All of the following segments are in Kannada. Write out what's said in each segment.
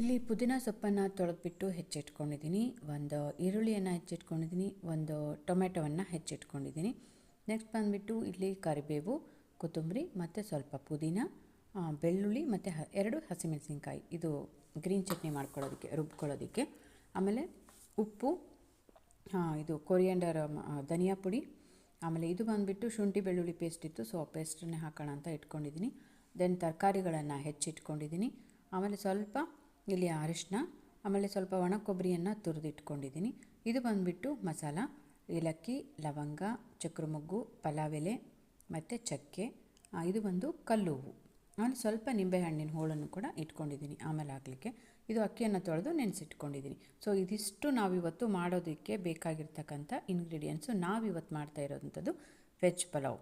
ಇಲ್ಲಿ ಪುದೀನ ಸೊಪ್ಪನ್ನು ತೊಳೆದ್ಬಿಟ್ಟು ಹೆಚ್ಚಿಟ್ಕೊಂಡಿದ್ದೀನಿ. ಒಂದು ಈರುಳ್ಳಿಯನ್ನು ಹೆಚ್ಚಿಟ್ಕೊಂಡಿದ್ದೀನಿ. ಒಂದು ಟೊಮೆಟೊವನ್ನು ಹೆಚ್ಚಿಟ್ಕೊಂಡಿದ್ದೀನಿ. ನೆಕ್ಸ್ಟ್ ಬಂದುಬಿಟ್ಟು ಇಲ್ಲಿ ಕರಿಬೇವು, ಕೊತ್ತಂಬರಿ ಮತ್ತು ಸ್ವಲ್ಪ ಪುದೀನ ಬೆಳ್ಳುಳ್ಳಿ ಮತ್ತು ಹ, ಎರಡು ಹಸಿಮೆಣಸಿನ್ಕಾಯಿ. ಇದು ಗ್ರೀನ್ ಚಟ್ನಿ ಮಾಡ್ಕೊಳ್ಳೋದಕ್ಕೆ, ರುಬ್ಕೊಳ್ಳೋದಕ್ಕೆ. ಆಮೇಲೆ ಉಪ್ಪು ಇದು ಕೊರಿಯಂಡರ್ ಧನಿಯಾ ಪುಡಿ. ಆಮೇಲೆ ಇದು ಬಂದುಬಿಟ್ಟು ಶುಂಠಿ ಬೆಳ್ಳುಳ್ಳಿ ಪೇಸ್ಟ್ ಇತ್ತು, ಸೊ ಆ ಪೇಸ್ಟನ್ನೇ ಹಾಕೋಣ ಅಂತ ಇಟ್ಕೊಂಡಿದ್ದೀನಿ. ದೆನ್ ತರಕಾರಿಗಳನ್ನು ಹೆಚ್ಚಿಟ್ಕೊಂಡಿದ್ದೀನಿ. ಆಮೇಲೆ ಸ್ವಲ್ಪ ಇಲ್ಲಿ ಅರಿಶಿನ ಆಮೇಲೆ ಸ್ವಲ್ಪ ಒಣ ಕೊಬ್ಬರಿಯನ್ನು ತುರಿದಿಟ್ಕೊಂಡಿದ್ದೀನಿ. ಇದು ಬಂದುಬಿಟ್ಟು ಮಸಾಲ, ಏಲಕ್ಕಿ, ಲವಂಗ, ಚಕ್ರಮೊಗ್ಗು, ಪಲಾವೆಲೆ ಮತ್ತು ಚಕ್ಕೆ ಇದು ಬಂದು ಕಲ್ಲು ಹೂವು ಆಮೇಲೆ ಸ್ವಲ್ಪ ನಿಂಬೆಹಣ್ಣಿನ ಹೋಳನ್ನು ಕೂಡ ಇಟ್ಕೊಂಡಿದ್ದೀನಿ ಆಮೇಲೆ ಆಗಲಿಕ್ಕೆ ಇದು ಅಕ್ಕಿಯನ್ನು ತೊಳೆದು ನೆನೆಸಿಟ್ಕೊಂಡಿದ್ದೀನಿ. ಸೊ ಇದಿಷ್ಟು ನಾವಿವತ್ತು ಮಾಡೋದಕ್ಕೆ ಬೇಕಾಗಿರ್ತಕ್ಕಂಥ ಇಂಗ್ರೀಡಿಯೆಂಟ್ಸು ನಾವಿವತ್ತು ಮಾಡ್ತಾ ಇರೋವಂಥದ್ದು ವೆಜ್ ಪಲಾವ್.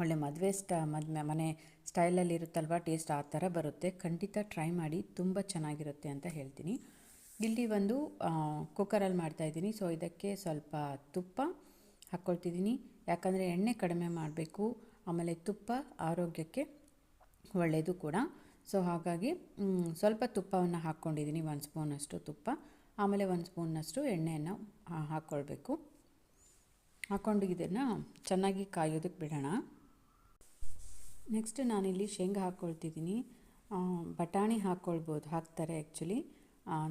ಒಳ್ಳೆ ಮದುವೆ ಸ್ಟ ಮದ್ವೆ ಮನೆ ಸ್ಟೈಲಲ್ಲಿ ಇರುತ್ತಲ್ವ, ಟೇಸ್ಟ್ ಆ ಥರ ಬರುತ್ತೆ. ಖಂಡಿತ ಟ್ರೈ ಮಾಡಿ, ತುಂಬ ಚೆನ್ನಾಗಿರುತ್ತೆ ಅಂತ ಹೇಳ್ತೀನಿ. ಇಲ್ಲಿ ಒಂದು ಕುಕ್ಕರಲ್ಲಿ ಮಾಡ್ತಾಯಿದ್ದೀನಿ ಸೊ ಇದಕ್ಕೆ ಸ್ವಲ್ಪ ತುಪ್ಪ ಹಾಕ್ಕೊಳ್ತಿದ್ದೀನಿ. ಯಾಕಂದರೆ ಎಣ್ಣೆ ಕಡಿಮೆ ಮಾಡಬೇಕು. ಆಮೇಲೆ ತುಪ್ಪ ಆರೋಗ್ಯಕ್ಕೆ ಒಳ್ಳೆಯದು ಕೂಡ. ಸೊ ಹಾಗಾಗಿ ಸ್ವಲ್ಪ ತುಪ್ಪವನ್ನು ಹಾಕ್ಕೊಂಡಿದ್ದೀನಿ. ಒಂದು ಸ್ಪೂನಷ್ಟು ತುಪ್ಪ. ಆಮೇಲೆ ಒಂದು ಸ್ಪೂನ್ನಷ್ಟು ಎಣ್ಣೆಯನ್ನು ಹಾಕ್ಕೊಳ್ಬೇಕು. ಹಾಕ್ಕೊಂಡು ಇದನ್ನು ಚೆನ್ನಾಗಿ ಕಾಯೋದಕ್ಕೆ ಬಿಡೋಣ. ನೆಕ್ಸ್ಟ್ ನಾನಿಲ್ಲಿ ಶೇಂಗಾ ಹಾಕ್ಕೊಳ್ತಿದ್ದೀನಿ. ಬಟಾಣಿ ಹಾಕ್ಕೊಳ್ಬೋದು, ಹಾಕ್ತಾರೆ ಆ್ಯಕ್ಚುಲಿ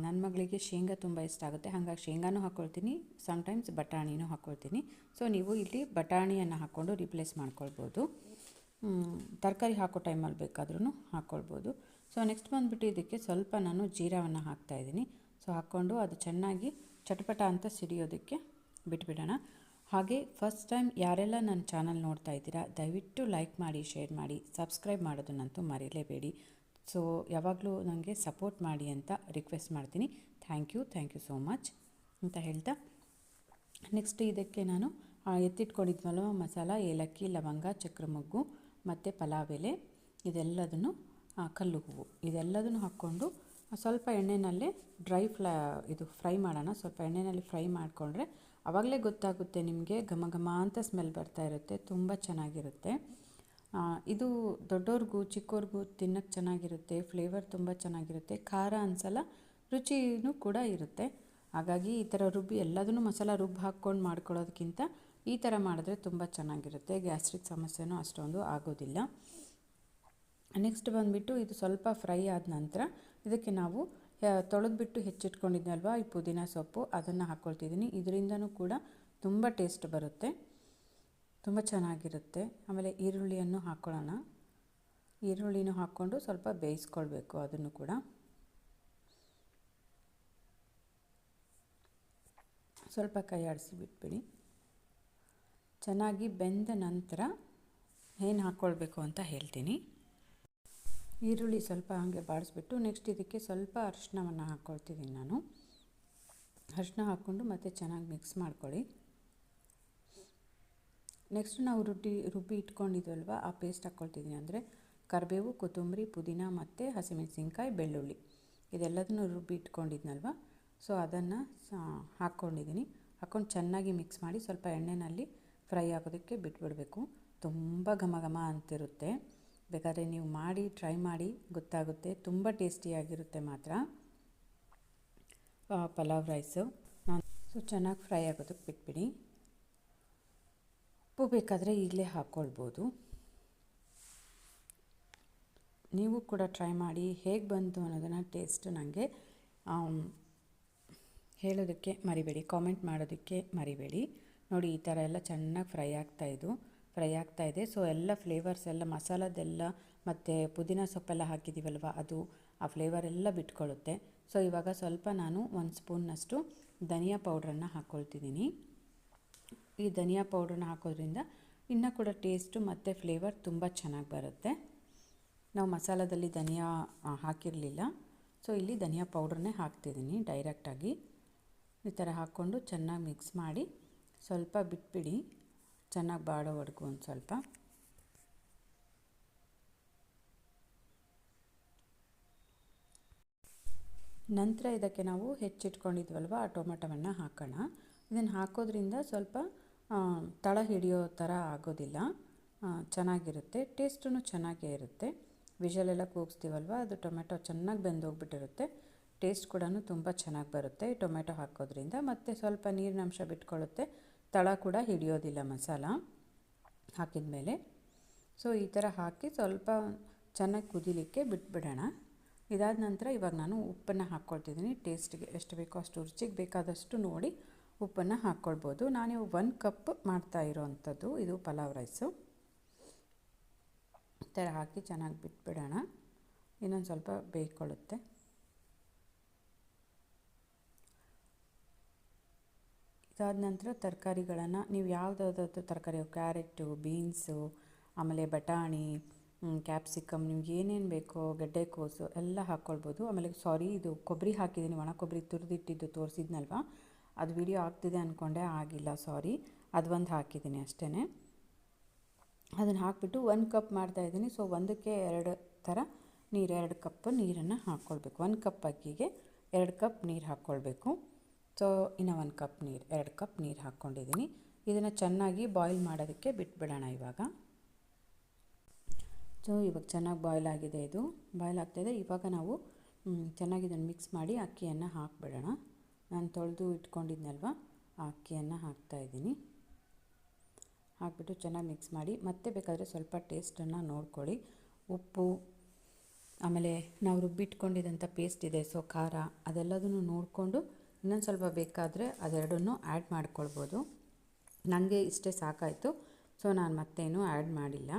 ನನ್ನ ಮಗಳಿಗೆ ಶೇಂಗಾ ತುಂಬ ಇಷ್ಟ ಆಗುತ್ತೆ. ಹಾಗಾಗಿ ಶೇಂಗಾನೂ ಹಾಕ್ಕೊಳ್ತೀನಿ ಸಮ್ಟೈಮ್ಸ್ ಬಟಾಣಿನೂ ಹಾಕ್ಕೊಳ್ತೀನಿ. ಸೊ ನೀವು ಇಲ್ಲಿ ಬಟಾಣಿಯನ್ನು ಹಾಕ್ಕೊಂಡು ರಿಪ್ಲೇಸ್ ಮಾಡ್ಕೊಳ್ಬೋದು. ತರಕಾರಿ ಹಾಕೋ ಟೈಮಲ್ಲಿ ಬೇಕಾದ್ರೂ ಹಾಕ್ಕೊಳ್ಬೋದು. ಸೊ ನೆಕ್ಸ್ಟ್ ಬಂದುಬಿಟ್ಟು ಇದಕ್ಕೆ ಸ್ವಲ್ಪ ನಾನು ಜೀರಾವನ್ನು ಹಾಕ್ತಾಯಿದ್ದೀನಿ ಸೊ ಹಾಕ್ಕೊಂಡು ಅದು ಚೆನ್ನಾಗಿ ಚಟಪಟ ಅಂತ ಸಿಡಿಯೋದಕ್ಕೆ ಬಿಟ್ಬಿಡೋಣ. ಹಾಗೆ ಫಸ್ಟ್ ಟೈಮ್ ಯಾರೆಲ್ಲ ನನ್ನ ಚಾನಲ್ ನೋಡ್ತಾ ಇದ್ದೀರಾ, ದಯವಿಟ್ಟು ಲೈಕ್ ಮಾಡಿ ಶೇರ್ ಮಾಡಿ ಸಬ್ಸ್ಕ್ರೈಬ್ ಮಾಡೋದನ್ನಂತೂ ಮರೆಯಲೇಬೇಡಿ ಸೊ ಯಾವಾಗಲೂ ನನಗೆ ಸಪೋರ್ಟ್ ಮಾಡಿ ಅಂತ ರಿಕ್ವೆಸ್ಟ್ ಮಾಡ್ತೀನಿ. Thank you thank you so much ಅಂತ ಹೇಳ್ತಾ. ನೆಕ್ಸ್ಟ್ ಇದಕ್ಕೆ ನಾನು ಎತ್ತಿಟ್ಕೊಂಡಿದ್ವಲ್ವ ಮಸಾಲ, ಏಲಕ್ಕಿ, ಲವಂಗ, ಚಕ್ರಮೊಗ್ಗು, ಮತ್ತು ಪಲಾವ್ ಎಲೆ, ಇದೆಲ್ಲದನ್ನು ಕಲ್ಲು ಹೂವು. ಇದೆಲ್ಲದನ್ನು ಹಾಕ್ಕೊಂಡು ಸ್ವಲ್ಪ ಎಣ್ಣೆಯಲ್ಲೇ ಡ್ರೈ ಫ್ಲೈ ಇದು ಫ್ರೈ ಮಾಡೋಣ. ಸ್ವಲ್ಪ ಎಣ್ಣೆಯಲ್ಲಿ ಫ್ರೈ ಮಾಡಿಕೊಂಡ್ರೆ ಆವಾಗಲೇ ಗೊತ್ತಾಗುತ್ತೆ ನಿಮಗೆ ಘಮ ಘಮ ಅಂತ ಸ್ಮೆಲ್ ಬರ್ತಾ ಇರುತ್ತೆ, ತುಂಬ ಚೆನ್ನಾಗಿರುತ್ತೆ. ಇದು ದೊಡ್ಡವ್ರಿಗೂ ಚಿಕ್ಕವ್ರಿಗೂ ತಿನ್ನೋಕ್ಕೆ ಚೆನ್ನಾಗಿರುತ್ತೆ ಫ್ಲೇವರ್ ತುಂಬ ಚೆನ್ನಾಗಿರುತ್ತೆ, ಖಾರ ಅನ್ಸಲ್ಲ, ರುಚಿನೂ ಕೂಡ ಇರುತ್ತೆ. ಹಾಗಾಗಿ ಈ ಥರ ರುಬ್ಬಿ ಎಲ್ಲದನ್ನು ಮಸಾಲ ರುಬ್ಬಿ ಹಾಕ್ಕೊಂಡು ಮಾಡ್ಕೊಳ್ಳೋದಕ್ಕಿಂತ ಈ ಥರ ಮಾಡಿದ್ರೆ ತುಂಬ ಚೆನ್ನಾಗಿರುತ್ತೆ, ಗ್ಯಾಸ್ಟ್ರಿಕ್ ಸಮಸ್ಯೆನೂ ಅಷ್ಟೊಂದು ಆಗೋದಿಲ್ಲ. ನೆಕ್ಸ್ಟ್ ಬಂದುಬಿಟ್ಟು ಇದು ಸ್ವಲ್ಪ ಫ್ರೈ ಆದ ನಂತರ ಇದಕ್ಕೆ ನಾವು ತೊಳೆದ್ಬಿಟ್ಟು ಹೆಚ್ಚಿಟ್ಕೊಂಡಿದ್ನಲ್ವ? ಈ ಪುದೀನ ಸೊಪ್ಪು. ಅದನ್ನು ಹಾಕ್ಕೊಳ್ತಿದ್ದೀನಿ ಇದರಿಂದನೂ ಕೂಡ ತುಂಬ ಟೇಸ್ಟ್ ಬರುತ್ತೆ. ತುಂಬ ಚೆನ್ನಾಗಿರುತ್ತೆ. ಆಮೇಲೆ ಈರುಳ್ಳಿಯನ್ನು ಹಾಕ್ಕೊಳ್ಳೋಣ ಈರುಳ್ಳಿನೂ ಹಾಕ್ಕೊಂಡು ಸ್ವಲ್ಪ ಬೇಯಿಸ್ಕೊಳ್ಬೇಕು ಅದನ್ನು ಕೂಡ. ಸ್ವಲ್ಪ ಕೈ ಆಡಿಸಿ ಬಿಟ್ಬಿಡಿ. ಚೆನ್ನಾಗಿ ಬೆಂದ ನಂತರ ಏನು ಹಾಕ್ಕೊಳ್ಬೇಕು ಅಂತ ಹೇಳ್ತೀನಿ. ಈರುಳ್ಳಿ ಸ್ವಲ್ಪ ಹಾಗೆ ಬಾಡಿಸ್ಬಿಟ್ಟು ನೆಕ್ಸ್ಟ್ ಇದಕ್ಕೆ ಸ್ವಲ್ಪ ಅರಿಶಿಣವನ್ನು ಹಾಕ್ಕೊಳ್ತಿದ್ದೀನಿ ನಾನು. ಅರಶಿನ ಹಾಕ್ಕೊಂಡು ಮತ್ತೆ ಚೆನ್ನಾಗಿ ಮಿಕ್ಸ್ ಮಾಡ್ಕೊಳ್ಳಿ. ನೆಕ್ಸ್ಟ್ ನಾವು ರುಬ್ಬಿ ರುಬ್ಬಿ ಇಟ್ಕೊಂಡಿದ್ವಲ್ವ, ಆ ಪೇಸ್ಟ್ ಹಾಕ್ಕೊಳ್ತಿದ್ದೀನಿ ಅಂದರೆ ಕರಿಬೇವು, ಕೊತ್ತಂಬರಿ, ಪುದೀನ ಮತ್ತು ಹಸಿಮೆಣಸಿನ್ಕಾಯಿ, ಬೆಳ್ಳುಳ್ಳಿ. ಇದೆಲ್ಲದನ್ನು ರುಬ್ಬಿ ಇಟ್ಕೊಂಡಿದ್ನಲ್ವ? ಸೊ ಅದನ್ನು ಹಾಕ್ಕೊಂಡಿದ್ದೀನಿ. ಹಾಕ್ಕೊಂಡು ಚೆನ್ನಾಗಿ ಮಿಕ್ಸ್ ಮಾಡಿ ಸ್ವಲ್ಪ ಎಣ್ಣೆಯಲ್ಲಿ ಫ್ರೈ ಆಗೋದಕ್ಕೆ ಬಿಟ್ಬಿಡಬೇಕು. ತುಂಬ ಘಮ ಘಮ ಅಂತಿರುತ್ತೆ. ಬೇಕಾದರೆ ನೀವು ಮಾಡಿ ಟ್ರೈ ಮಾಡಿ, ಗೊತ್ತಾಗುತ್ತೆ. ತುಂಬ ಟೇಸ್ಟಿಯಾಗಿರುತ್ತೆ ಮಾತ್ರ. ಪಲಾವ್ ರೈಸು ನಾನು ಸೊ ಚೆನ್ನಾಗಿ ಫ್ರೈ ಆಗೋದಕ್ಕೆ ಬಿಟ್ಬಿಡಿ. ಉಪ್ಪು ಬೇಕಾದರೆ ಈಗಲೇ ಹಾಕ್ಕೊಳ್ಬೋದು ನೀವು ಕೂಡ ಟ್ರೈ ಮಾಡಿ, ಹೇಗೆ ಬಂತು ಅನ್ನೋದನ್ನು ಟೇಸ್ಟ್ ನನಗೆ ಹೇಳೋದಕ್ಕೆ ಮರಿಬೇಡಿ. ಕಾಮೆಂಟ್ ಮಾಡೋದಕ್ಕೆ ಮರಿಬೇಡಿ. ನೋಡಿ, ಈ ಥರ ಎಲ್ಲ ಚೆನ್ನಾಗಿ ಫ್ರೈ ಆಗ್ತಾಯಿದ್ದು ಫ್ರೈ ಆಗ್ತಾ ಇದೆ. ಸೊ ಎಲ್ಲ ಫ್ಲೇವರ್ಸ್ ಎಲ್ಲ ಮಸಾಲದೆಲ್ಲ ಮತ್ತು ಪುದೀನ ಸೊಪ್ಪೆಲ್ಲ ಹಾಕಿದ್ದೀವಲ್ವ ಅದು ಆ ಫ್ಲೇವರ್ ಎಲ್ಲ ಬಿಟ್ಕೊಳ್ಳುತ್ತೆ ಸೊ ಇವಾಗ ಸ್ವಲ್ಪ ನಾನು ಒಂದು ಸ್ಪೂನ್ನಷ್ಟು ಧನಿಯಾ ಪೌಡ್ರನ್ನು ಹಾಕ್ಕೊಳ್ತಿದ್ದೀನಿ ಈ ಧನಿಯಾ ಪೌಡ್ರನ್ನ ಹಾಕೋದ್ರಿಂದ ಇನ್ನೂ ಕೂಡ ಟೇಸ್ಟು ಮತ್ತು ಫ್ಲೇವರ್ ತುಂಬ ಚೆನ್ನಾಗಿ ಬರುತ್ತೆ. ನಾವು ಮಸಾಲದಲ್ಲಿ ಧನಿಯಾ ಹಾಕಿರಲಿಲ್ಲ. ಸೊ ಇಲ್ಲಿ ಧನಿಯಾ ಪೌಡ್ರನ್ನೇ ಹಾಕ್ತಿದ್ದೀನಿ ಡೈರೆಕ್ಟಾಗಿ ಈ ಥರ ಹಾಕ್ಕೊಂಡು ಚೆನ್ನಾಗಿ ಮಿಕ್ಸ್ ಮಾಡಿ ಸ್ವಲ್ಪ ಬಿಟ್ಬಿಡಿ. ಚೆನ್ನಾಗಿ ಬಾಡೋವರೆಗೂ ಒಂದು ಸ್ವಲ್ಪ. ನಂತರ ಇದಕ್ಕೆ ನಾವು ಹೆಚ್ಚಿಟ್ಕೊಂಡಿದ್ವಲ್ವ, ಆ ಟೊಮೆಟೊವನ್ನು ಹಾಕೋಣ. ಇದನ್ನು ಹಾಕೋದ್ರಿಂದ ಸ್ವಲ್ಪ ತಳ ಹಿಡಿಯೋ ಥರ ಆಗೋದಿಲ್ಲ. ಚೆನ್ನಾಗಿರುತ್ತೆ ಟೇಸ್ಟೂ ಚೆನ್ನಾಗೇ ಇರುತ್ತೆ. ವಿಷಲೆಲ್ಲ ಕೂಗಿಸ್ತೀವಲ್ವ, ಅದು ಟೊಮೆಟೊ ಚೆನ್ನಾಗಿ ಬೆಂದೋಗ್ಬಿಟ್ಟಿರುತ್ತೆ. ಟೇಸ್ಟ್ ಕೂಡ ತುಂಬ ಚೆನ್ನಾಗಿ ಬರುತ್ತೆ ಈ ಟೊಮೆಟೊ ಹಾಕೋದ್ರಿಂದ. ಮತ್ತು ಸ್ವಲ್ಪ ನೀರಿನ ಅಂಶ ಬಿಟ್ಕೊಳ್ಳುತ್ತೆ. ತಳ ಕೂಡ ಹಿಡಿಯೋದಿಲ್ಲ ಮಸಾಲ ಹಾಕಿದ ಮೇಲೆ ಸೊ ಈ ಥರ ಹಾಕಿ ಸ್ವಲ್ಪ ಚೆನ್ನಾಗಿ ಕುದಿಲಿಕ್ಕೆ ಬಿಟ್ಬಿಡೋಣ. ಇದಾದ ನಂತರ ಇವಾಗ ನಾನು ಉಪ್ಪನ್ನು ಹಾಕ್ಕೊಳ್ತಿದ್ದೀನಿ. ಟೇಸ್ಟ್ಗೆ ಎಷ್ಟು ಬೇಕೋ ಅಷ್ಟು ರುಚಿಗೆ ಬೇಕಾದಷ್ಟು ನೋಡಿ ಉಪ್ಪನ್ನು ಹಾಕ್ಕೊಳ್ಬೋದು. ನಾನು ಒನ್ ಕಪ್ ಮಾಡ್ತಾ ಇರೋವಂಥದ್ದು ಇದು ಪಲಾವ್ ರೈಸು. ಈ ಥರ ಹಾಕಿ ಚೆನ್ನಾಗಿ ಬಿಟ್ಬಿಡೋಣ. ಇನ್ನೊಂದು ಸ್ವಲ್ಪ ಬೇಯ್ಕೊಳ್ಳುತ್ತೆ. ಇದಾದ ನಂತರ ತರಕಾರಿಗಳನ್ನು ನೀವು ಯಾವುದಾದ್ರು ತರಕಾರಿ, ಕ್ಯಾರೆಟು, ಬೀನ್ಸು, ಆಮೇಲೆ ಬಟಾಣಿ ಕ್ಯಾಪ್ಸಿಕಮ್, ನಿಮ್ಗೆ ಏನೇನು ಬೇಕೋ ಗೆಡ್ಡೆಕೋಸು ಎಲ್ಲ ಹಾಕ್ಕೊಳ್ಬೋದು ಆಮೇಲೆ ಸಾರಿ, ಇದು ಕೊಬ್ಬರಿ ಹಾಕಿದ್ದೀನಿ, ಒಣ ಕೊಬ್ಬರಿ ತುರಿದಿಟ್ಟಿದ್ದು ತೋರಿಸಿದ್ನಲ್ವ? ಅದು ವಿಡಿಯೋ ಆಗ್ತಿದೆ ಅಂದ್ಕೊಂಡೆ ಆಗಿಲ್ಲ, ಸಾರಿ. ಅದು ಒಂದು ಹಾಕಿದ್ದೀನಿ ಅಷ್ಟೇ ಅದನ್ನು ಹಾಕಿಬಿಟ್ಟು ಒಂದು ಕಪ್ ಮಾಡ್ತಾಯಿದ್ದೀನಿ ಸೊ, ಒಂದಕ್ಕೆ ಎರಡು ಥರ ನೀರು, ಎರಡು ಕಪ್ ನೀರನ್ನು ಹಾಕ್ಕೊಳ್ಬೇಕು ಒಂದು ಕಪ್ ಅಕ್ಕಿಗೆ ಎರಡು ಕಪ್ ನೀರು ಹಾಕ್ಕೊಳ್ಬೇಕು ಸೊ ಇನ್ನು ಒಂದು ಕಪ್ ನೀರು, ಎರಡು ಕಪ್ ನೀರು ಹಾಕ್ಕೊಂಡಿದ್ದೀನಿ ಇದನ್ನು ಚೆನ್ನಾಗಿ ಬಾಯ್ಲ್ ಮಾಡೋದಕ್ಕೆ ಬಿಟ್ಬಿಡೋಣ ಇವಾಗ. ಸೊ ಇವಾಗ ಚೆನ್ನಾಗಿ ಬಾಯ್ಲ್ ಆಗಿದೆ ಇದು. ಬಾಯ್ಲ್ ಆಗ್ತಾಯಿದೆ ಇವಾಗ ನಾವು ಚೆನ್ನಾಗಿ ಇದನ್ನು ಮಿಕ್ಸ್ ಮಾಡಿ ಅಕ್ಕಿಯನ್ನು ಹಾಕ್ಬಿಡೋಣ. ನಾನು ತೊಳೆದು ಇಟ್ಕೊಂಡಿದ್ನಲ್ವ? ಆ ಅಕ್ಕಿಯನ್ನು ಹಾಕ್ತಾಯಿದ್ದೀನಿ ಹಾಕ್ಬಿಟ್ಟು ಚೆನ್ನಾಗಿ ಮಿಕ್ಸ್ ಮಾಡಿ, ಮತ್ತೆ ಬೇಕಾದರೆ ಸ್ವಲ್ಪ ಟೇಸ್ಟನ್ನು ನೋಡ್ಕೊಳ್ಳಿ. ಉಪ್ಪು, ಆಮೇಲೆ ನಾವು ರುಬ್ಬಿಟ್ಕೊಂಡಿದ್ದಂಥ ಪೇಸ್ಟ್ ಇದೆ. ಸೊ ಖಾರ ಅದೆಲ್ಲದನ್ನು ನೋಡಿಕೊಂಡು ಇನ್ನೊಂದು ಸ್ವಲ್ಪ ಬೇಕಾದರೆ ಅದೆರಡನ್ನು ಆ್ಯಡ್ ಮಾಡ್ಕೊಳ್ಬೋದು. ನನಗೆ ಇಷ್ಟೇ ಸಾಕಾಯಿತು. ಸೊ ನಾನು ಮತ್ತೇನು ಆ್ಯಡ್ ಮಾಡಿಲ್ಲ.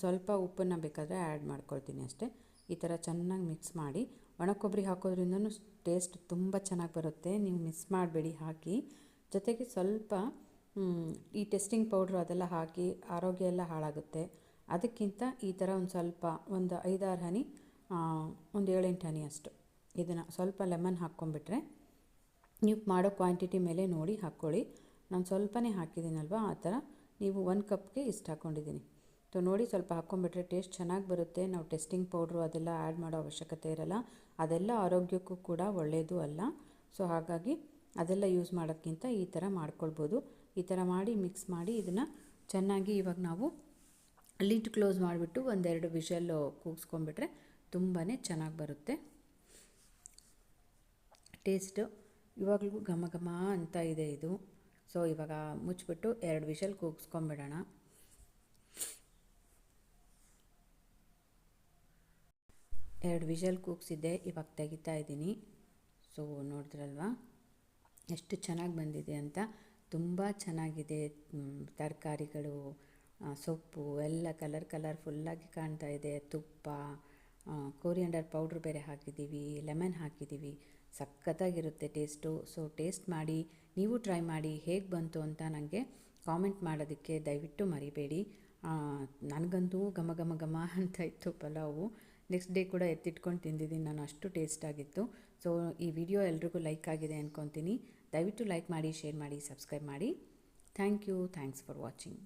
ಸ್ವಲ್ಪ ಉಪ್ಪನ್ನು ಬೇಕಾದರೆ ಆ್ಯಡ್ ಮಾಡ್ಕೊಳ್ತೀನಿ ಅಷ್ಟೇ. ಈ ಥರ ಚೆನ್ನಾಗಿ ಮಿಕ್ಸ್ ಮಾಡಿ. ಒಣ ಕೊಬ್ಬರಿ ಹಾಕೋದ್ರಿಂದನೂ ಟೇಸ್ಟ್ ತುಂಬ ಚೆನ್ನಾಗಿ ಬರುತ್ತೆ. ನೀವು ಮಿಸ್ ಮಾಡಬೇಡಿ, ಹಾಕಿ. ಜೊತೆಗೆ ಸ್ವಲ್ಪ ಈ ಟೆಸ್ಟಿಂಗ್ ಪೌಡ್ರು ಅದೆಲ್ಲ ಹಾಕಿ ಆರೋಗ್ಯ ಎಲ್ಲ ಹಾಳಾಗುತ್ತೆ. ಅದಕ್ಕಿಂತ ಈ ಥರ ಒಂದು ಸ್ವಲ್ಪ, ಒಂದು ಐದಾರು ಹನಿ ಒಂದು ಏಳೆಂಟು ಹನಿ ಅಷ್ಟು. ಇದನ್ನು ಸ್ವಲ್ಪ ಲೆಮನ್ ಹಾಕ್ಕೊಂಬಿಟ್ರೆ ನೀವು ಮಾಡೋ ಕ್ವಾಂಟಿಟಿ ಮೇಲೆ ನೋಡಿ ಹಾಕ್ಕೊಳ್ಳಿ ನಾನು ಸ್ವಲ್ಪನೇ ಹಾಕಿದ್ದೀನಲ್ವ? ಆ ಥರ ನೀವು ಒಂದು ಕಪ್ಗೆ ಇಷ್ಟು ಹಾಕ್ಕೊಂಡಿದ್ದೀನಿ ಸೊ ನೋಡಿ ಸ್ವಲ್ಪ ಹಾಕ್ಕೊಂಬಿಟ್ರೆ ಟೇಸ್ಟ್ ಚೆನ್ನಾಗಿ ಬರುತ್ತೆ. ನಾವು ಟೆಸ್ಟಿಂಗ್ ಪೌಡ್ರು ಅದೆಲ್ಲ ಆ್ಯಡ್ ಮಾಡೋ ಅವಶ್ಯಕತೆ ಇರಲ್ಲ. ಅದೆಲ್ಲ ಆರೋಗ್ಯಕ್ಕೂ ಕೂಡ ಒಳ್ಳೆಯದು ಅಲ್ಲ. ಸೊ ಹಾಗಾಗಿ ಅದೆಲ್ಲ ಯೂಸ್ ಮಾಡೋಕ್ಕಿಂತ ಈ ಥರ ಮಾಡ್ಕೊಳ್ಬೋದು. ಈ ಥರ ಮಾಡಿ ಮಿಕ್ಸ್ ಮಾಡಿ ಇದನ್ನು ಚೆನ್ನಾಗಿ ಇವಾಗ ನಾವು ಲಿಡ್ ಕ್ಲೋಸ್ ಮಾಡಿಬಿಟ್ಟು ಒಂದೆರಡು ವಿಷಲ್ಲು ಕೂಗಿಸ್ಕೊಂಬಿಟ್ರೆ ತುಂಬಾ ಚೆನ್ನಾಗಿ ಬರುತ್ತೆ. ಟೇಸ್ಟು ಇವಾಗಲೂ ಘಮ ಘಮ ಅಂತ ಇದೆ ಇದು. ಸೊ ಇವಾಗ ಮುಚ್ಚಿಬಿಟ್ಟು ಎರಡು ವಿಷಲ್ ಕೂಗಿಸ್ಕೊಂಬಿಡೋಣ. ಎರಡು ವಿಷಲ್ ಕೂಗಿಸಿದ್ದೆ, ಇವಾಗ ತೆಗಿತಾ ಇದ್ದೀನಿ. ಸೊ ನೋಡಿದ್ರಲ್ವಾ? ಎಷ್ಟು ಚೆನ್ನಾಗಿ ಬಂದಿದೆ ಅಂತ. ತುಂಬ ಚೆನ್ನಾಗಿದೆ ತರಕಾರಿಗಳು ಸೊಪ್ಪು, ಎಲ್ಲ ಕಲರ್ ಕಲರ್ಫುಲ್ಲಾಗಿ ಕಾಣ್ತಾ ಇದೆ. ತುಪ್ಪ ಕೋರಿಯಂಡರ್ ಪೌಡ್ರ್ ಬೇರೆ ಹಾಕಿದ್ದೀವಿ, ಲೆಮನ್ ಹಾಕಿದ್ದೀವಿ. ಸಖತ್ತಾಗಿರುತ್ತೆ ಟೇಸ್ಟು. ಸೊ ಟೇಸ್ಟ್ ಮಾಡಿ, ನೀವು ಟ್ರೈ ಮಾಡಿ ಹೇಗೆ ಬಂತು ಅಂತ ನನಗೆ ಕಾಮೆಂಟ್ ಮಾಡೋದಕ್ಕೆ ದಯವಿಟ್ಟು ಮರಿಬೇಡಿ. ನನಗಂತೂ ಘಮ ಘಮ ಘಮ ಅಂತ ಇತ್ತು ಪಲಾವು. ನೆಕ್ಸ್ಟ್ ಡೇ ಕೂಡ ಎತ್ತಿಟ್ಕೊಂಡು ತಿಂದಿದ್ದೀನಿ ನಾನು, ಅಷ್ಟು ಟೇಸ್ಟ್ ಆಗಿತ್ತು. ಸೊ ಈ ವಿಡಿಯೋ ಎಲ್ರಿಗೂ ಲೈಕ್ ಆಗಿದೆ ಅಂದ್ಕೊತೀನಿ ದಯವಿಟ್ಟು ಲೈಕ್ ಮಾಡಿ, ಶೇರ್ ಮಾಡಿ, ಸಬ್ಸ್ಕ್ರೈಬ್ ಮಾಡಿ. Thank you. Thanks for watching.